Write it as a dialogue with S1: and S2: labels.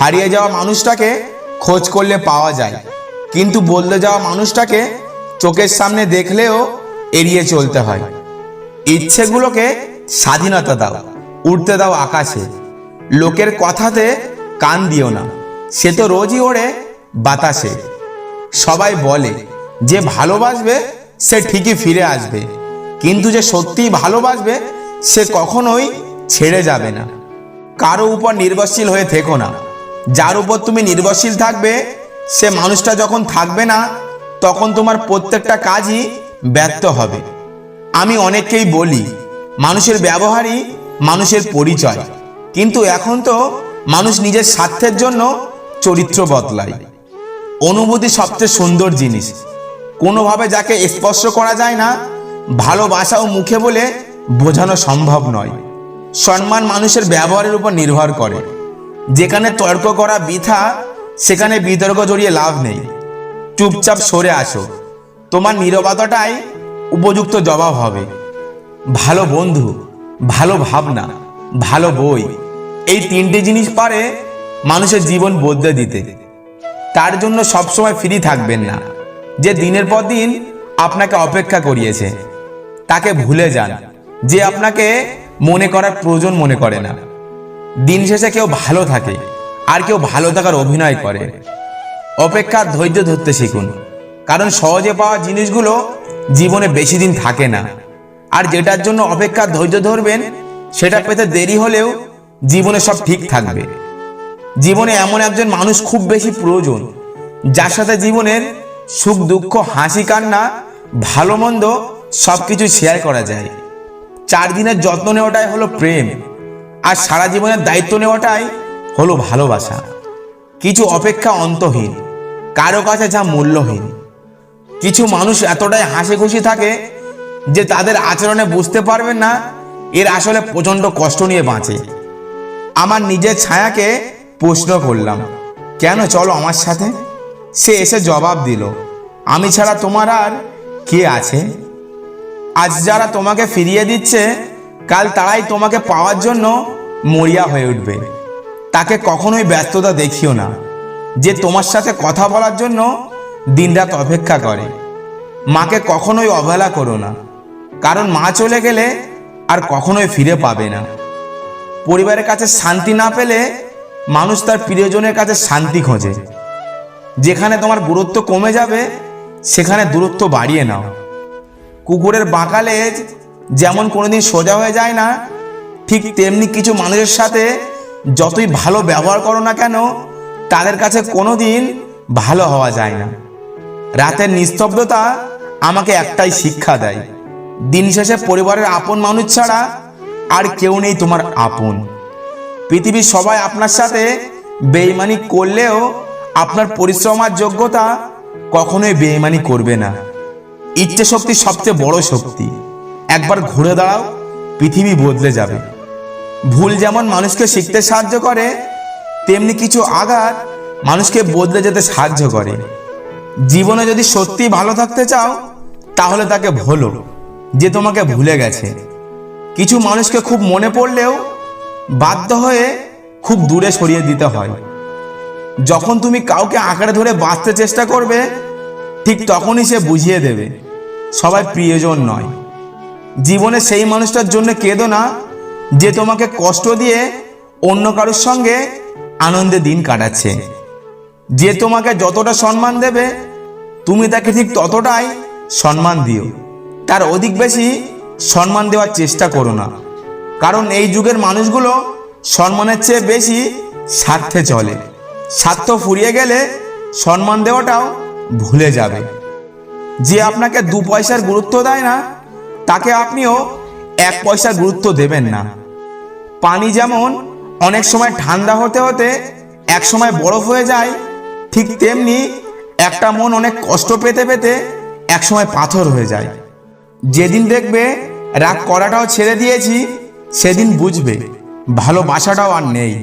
S1: হারিয়ে যাওয়া মানুষটাকে খোঁজ করলে পাওয়া যায়। কিন্তু বদলে যাওয়া মানুষটাকে চোখের সামনে দেখলেও এড়িয়ে চলতে হয়। ইচ্ছেগুলোকে স্বাধীনতা দাও উঠতে দাও আকাশে। লোকের কথাতে কান দিও না, সে তো রোজই ওড়ে বাতাসে। সবাই বলে, যে ভালোবাসবে, সে ঠিকই ফিরে আসবে। কিন্তু যে সত্যিই ভালোবাসবে, সে কখনোই ছেড়ে যাবে না। কারও উপর নির্ভরশীল হয়ে থেকো না। যার উপর তুমি নির্ভরশীল থাকবে, সে মানুষটা যখন থাকবে না, তখন তোমার প্রত্যেকটা কাজই ব্যর্থ হবে। আমি অনেককেই বলি, মানুষের ব্যবহারই মানুষের পরিচয়। কিন্তু এখন তো মানুষ নিজের স্বার্থের জন্য চরিত্র বদলায়। অনুভূতি সবচেয়ে সুন্দর জিনিস। কোনোভাবে যাকে স্পর্শ করা যায় না, ভালোবাসা ও মুখে বলে বোঝানো সম্ভব নয়। সম্মান মানুষের ব্যবহারের উপর নির্ভর করে। যেখানে তর্ক করা বৃথা, সেখানে বিতর্ক জড়িয়ে লাভ নেই। চুপচাপ সরে আসো। তোমার নীরবতাটাই উপযুক্ত জবাব হবে। ভালো বন্ধু, ভালো ভাবনা, ভালো বই, এই তিনটে জিনিস পারে মানুষের জীবন বদলে দিতে। তার জন্য সবসময় ফ্রি থাকবেন না। যে দিনের পর দিন আপনাকে অপেক্ষা করিয়েছে। তাকে ভুলে যান। যে আপনাকে মনে করার প্রয়োজন মনে করে না। দিন শেষে কেউ ভালো থাকে, আর কেউ ভালো থাকার অভিনয় করে। অপেক্ষার ধৈর্য ধরতে শিখুন, কারণ সহজে পাওয়া জিনিসগুলো জীবনে বেশি দিন থাকে না। আর যেটার জন্য অপেক্ষার ধৈর্য ধরবেন, সেটা পেতে দেরি হলেও জীবনে সব ঠিক থাকবে। জীবনে এমন একজন মানুষ খুব বেশি প্রয়োজন, যার সাথে জীবনের সুখ, দুঃখ, হাসি, কান্না, ভালো, মন্দ সব কিছু শেয়ার করা যায়। চার দিনের যত্ন নেওয়াটাই হলো প্রেম। আর সারা জীবনের দায়িত্ব নেওয়াটাই হলো ভালোবাসা। কিছু অপেক্ষা অন্তহীন, কারও কাছে যা মূল্যহীন। কিছু মানুষ এতটাই হাসি খুশি থাকে যে তাদের আচরণে বুঝতে পারবেন না এর আসলে প্রচণ্ড কষ্ট নিয়ে বাঁচে। আমার নিজের ছায়াকে প্রশ্ন করলাম, কেন চলো আমার সাথে? সে এসে জবাব দিল, আমি ছাড়া তোমার আর কে আছে? আজ যারা তোমাকে ফিরিয়ে দিচ্ছে কাল তারাই তোমাকে পাওয়ার জন্য মরিয়া হয়ে উঠবে। তাকে কখনোই ব্যস্ততা দেখিও না, যে তোমার সাথে কথা বলার জন্য দিনরাত অপেক্ষা করে। মাকে কখনোই অবহেলা করো না, কারণ মা চলে গেলে আর কখনোই ফিরে পাবে না। পরিবারের কাছে শান্তি না পেলে মানুষ তার প্রিয়জনের কাছে শান্তি খোঁজে। যেখানে তোমার গুরুত্ব কমে যাবে, সেখানে দূরত্ব বাড়িয়ে নাও। কুকুরের বাঁকা লেজ যেমন কোনোদিন সোজা হয়ে যায় না, ঠিক তেমনি কিছু মানুষের সাথে যতই ভালো ব্যবহার করো না কেন, তাদের কাছে কোনোদিন ভালো হওয়া যায় না। রাতের নিস্তব্ধতা আমাকে একটাই শিক্ষা দেয়, দিন শেষে পরিবারের আপন মানুষ ছাড়া আর কেউ নেই তোমার আপন। পৃথিবীর সবাই আপনার সাথে বেইমানি করলেও আপনার পরিশ্রম আর যোগ্যতা কখনোই বেইমানি করবে না। ইচ্ছে শক্তি সবচেয়ে বড় শক্তি। একবার ঘুরে দাঁড়াও, পৃথিবী বদলে যাবে। ভুল যেমন মানুষকে শিখতে সাহায্য করে, তেমনি কিছু আঘাত মানুষকে বদলে যেতে সাহায্য করে। জীবনে যদি সত্যি ভালো থাকতে চাও, তাহলে তাকে ভোলো, যে তোমাকে ভুলে গেছে। কিছু মানুষকে খুব মনে পড়লেও বাধ্য হয়ে খুব দূরে সরিয়ে দিতে হয়। যখন তুমি কাউকে আঁকড়ে ধরে বাঁচতে চেষ্টা করবে, ঠিক তখনই সে বুঝিয়ে দেবে, সবাই প্রিয়জন নয়। জীবনে সেই মানুষটার জন্য কেঁদো না যে তোমাকে কষ্ট দিয়ে অন্য কারোর সঙ্গে আনন্দে দিন কাটাচ্ছে। যে তোমাকে যতটা সম্মান দেবে তুমি তাকে ঠিক ততটাই সম্মান দিও। তার অধিক বেশি সম্মান দেওয়ার চেষ্টা করো না। কারণ এই যুগের মানুষগুলো সম্মানের চেয়ে বেশি স্বার্থে চলে। স্বার্থ ফুরিয়ে গেলে সম্মান দেওয়াটাও ভুলে যাবে। যে আপনাকে দু পয়সার গুরুত্ব দেয় না তাকে আপনিও এক পয়সার গুরুত্ব দেবেন না। পানি যেমন অনেক সময় ঠান্ডা হতে হতে এক সময় বরফ হয়ে যায়, ঠিক তেমনি একটা মন অনেক কষ্ট পেতে পেতে এক সময় পাথর হয়ে যায়। যেদিন দেখবে রাগ করাটাও ছেড়ে দিয়েছি, সেদিন বুঝবে, ভালোবাসাটাও আর নেই।